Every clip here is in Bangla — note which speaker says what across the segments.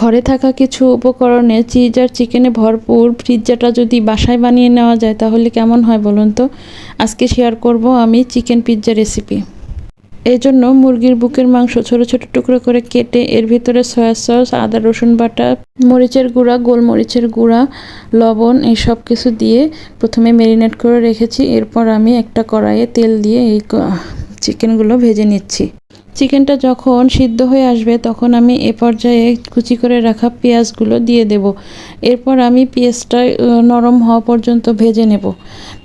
Speaker 1: ঘরে থাকা কিছু উপকরণে চিজ আর চিকেনে ভরপুর পিৎজাটা যদি বাসায় বানিয়ে নেওয়া যায়, তাহলে কেমন হয় বলুন তো? আজকে শেয়ার করব আমি চিকেন পিৎজা রেসিপি এই জন্য মুরগির বুকের মাংস ছোট ছোট টুকরো করে কেটে এর ভিতরে সয়া সস আদা, রসুন বাটা, মরিচের গুঁড়া, গোলমরিচের গুঁড়া, লবণ এই সব কিছু দিয়ে প্রথমে ম্যারিনেট করে রেখেছি। এরপর আমি একটা কড়াইয়ে তেল দিয়ে এই চিকেনগুলো ভেজে নিচ্ছি। চিকেনটা যখন সিদ্ধ হয়ে আসবে, তখন আমি এ পর্যায়ে কুচি করে রাখা পেঁয়াজগুলো দিয়ে দেব। এরপর আমি পেঁয়াজটা নরম হওয়া পর্যন্ত ভেজে নেব।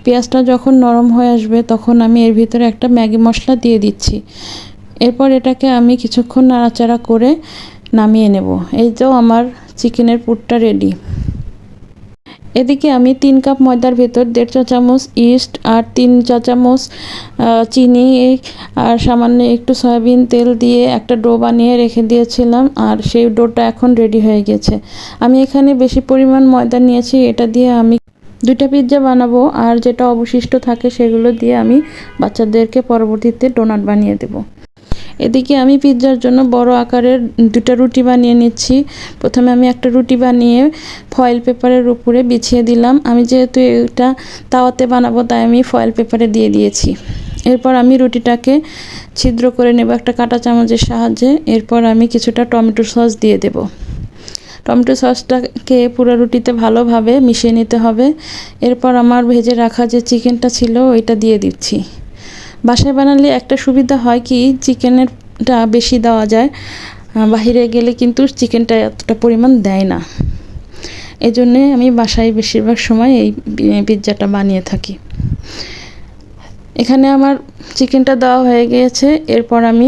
Speaker 1: পেঁয়াজটা যখন নরম হয়ে আসবে, তখন আমি এর ভিতরে একটা ম্যাগি মশলা দিয়ে দিচ্ছি। এরপর এটাকে আমি কিছুক্ষণ নাড়াচাড়া করে নামিয়ে নেব। এই তো আমার চিকেনের পুরটা রেডি। এদিকে আমি তিন কাপ ময়দার ভেতর দেড় চা চামচ ইস্ট আর তিন চা চামচ চিনি আর সামান্য একটু সয়াবিন তেল দিয়ে একটা ডো বানিয়ে রেখে দিয়েছিলাম আর সেই ডোটা এখন রেডি হয়ে গেছে। আমি এখানে বেশি পরিমাণ ময়দা নিয়েছি, এটা দিয়ে আমি দুইটা পিৎজা বানাবো আর যেটা অবশিষ্ট থাকে সেগুলো দিয়ে আমি বাচ্চাদেরকে পরবর্তীতে ডোনাট বানিয়ে দেবো। এদিকে আমি পিৎজার জন্য বড় আকারের দুটা রুটি বানিয়ে নিচ্ছি। প্রথমে আমি একটা রুটি বানিয়ে ফয়েল পেপারের উপরে বিছিয়ে দিলাম। আমি যেহেতু এটা তাওয়াতে বানাবো, তাই আমি ফয়েল পেপারে দিয়ে দিয়েছি। এরপর আমি রুটিটাকে ছিদ্র করে নেব একটা কাঁটা চামচের সাহায্যে। এরপর আমি কিছুটা টমেটো সস দিয়ে দেব। টমেটো সসটাকে পুরো রুটিতে ভালোভাবে মিশিয়ে নিতে হবে। এরপর আমার ভেজে রাখা যে চিকেনটা ছিল, ওইটা দিয়ে দিচ্ছি। বাসায় বানালে একটা সুবিধা হয় কি, চিকেনেরটা বেশি দেওয়া যায়। বাহিরে গেলে কিন্তু চিকেনটা এতটা পরিমাণ দেয় না। এই জন্যে আমি বাসায় বেশিরভাগ সময় এই পিৎজাটা বানিয়ে থাকি। এখানে আমার চিকেনটা দেওয়া হয়ে গিয়েছে। এরপর আমি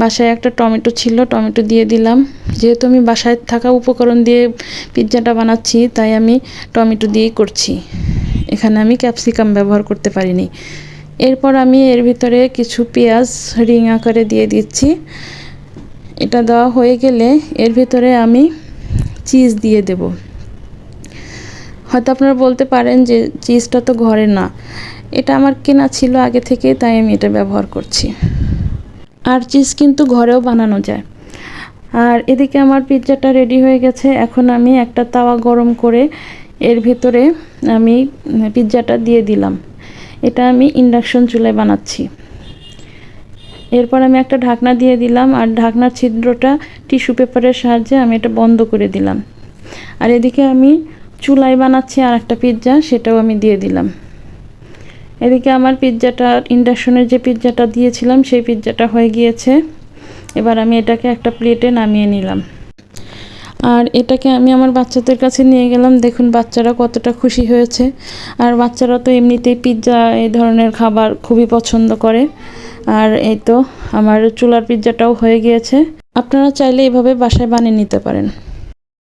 Speaker 1: বাসায় একটা টমেটো ছিল, টমেটো দিয়ে দিলাম। যেহেতু আমি বাসায় থাকা উপকরণ দিয়ে পিৎজাটা বানাচ্ছি, তাই আমি টমেটো দিয়েই করছি। এখানে আমি ক্যাপসিকাম ব্যবহার করতে পারিনি। এরপর আমি এর ভিতরে কিছু পেঁয়াজ রিং আকারে দিয়ে দিচ্ছি। এটা দেওয়া হয়ে গেলে এর ভিতরে আমি চিজ দিয়ে দেব। হয়তো আপনারা বলতে পারেন যে চিজটা তো ঘরে না। এটা আমার কেনা ছিল আগে থেকে তাই আমি এটা ব্যবহার করছি। আর চিজ কিন্তু ঘরেও বানানো যায়। আর এদিকে আমার পিৎজাটা রেডি হয়ে গেছে। এখন আমি একটা তাওয়া গরম করে এর ভিতরে আমি পিৎজাটা দিয়ে দিলাম। এটা আমি ইন্ডাকশন চুলায় বানাচ্ছি। এরপর আমি একটা ঢাকনা দিয়ে দিলাম আর ঢাকনার ছিদ্রটা টিস্যু পেপারের সাহায্যে আমি এটা বন্ধ করে দিলাম। আর এদিকে আমি চুলায় বানাচ্ছি আর একটা পিৎজা সেটাও আমি দিয়ে দিলাম। এদিকে আমার পিৎজাটা ইন্ডাকশনের যে পিৎজাটা দিয়েছিলাম, সেই পিৎজাটা হয়ে গিয়েছে। এবার আমি এটাকে একটা প্লেটে নামিয়ে নিলাম। আর এটাকে আমি আমার বাচ্চাদের কাছে নিয়ে গেলাম। দেখুন, বাচ্চারা কতটা খুশি হয়েছে। আর বাচ্চারা তো এমনিতেই পিৎজা এই ধরনের খাবার খুবই পছন্দ করে। আর এই তো আমার চুলার পিৎজাটাও হয়ে গিয়েছে। আপনারা চাইলে এভাবে বাসায় বানিয়ে নিতে পারেন।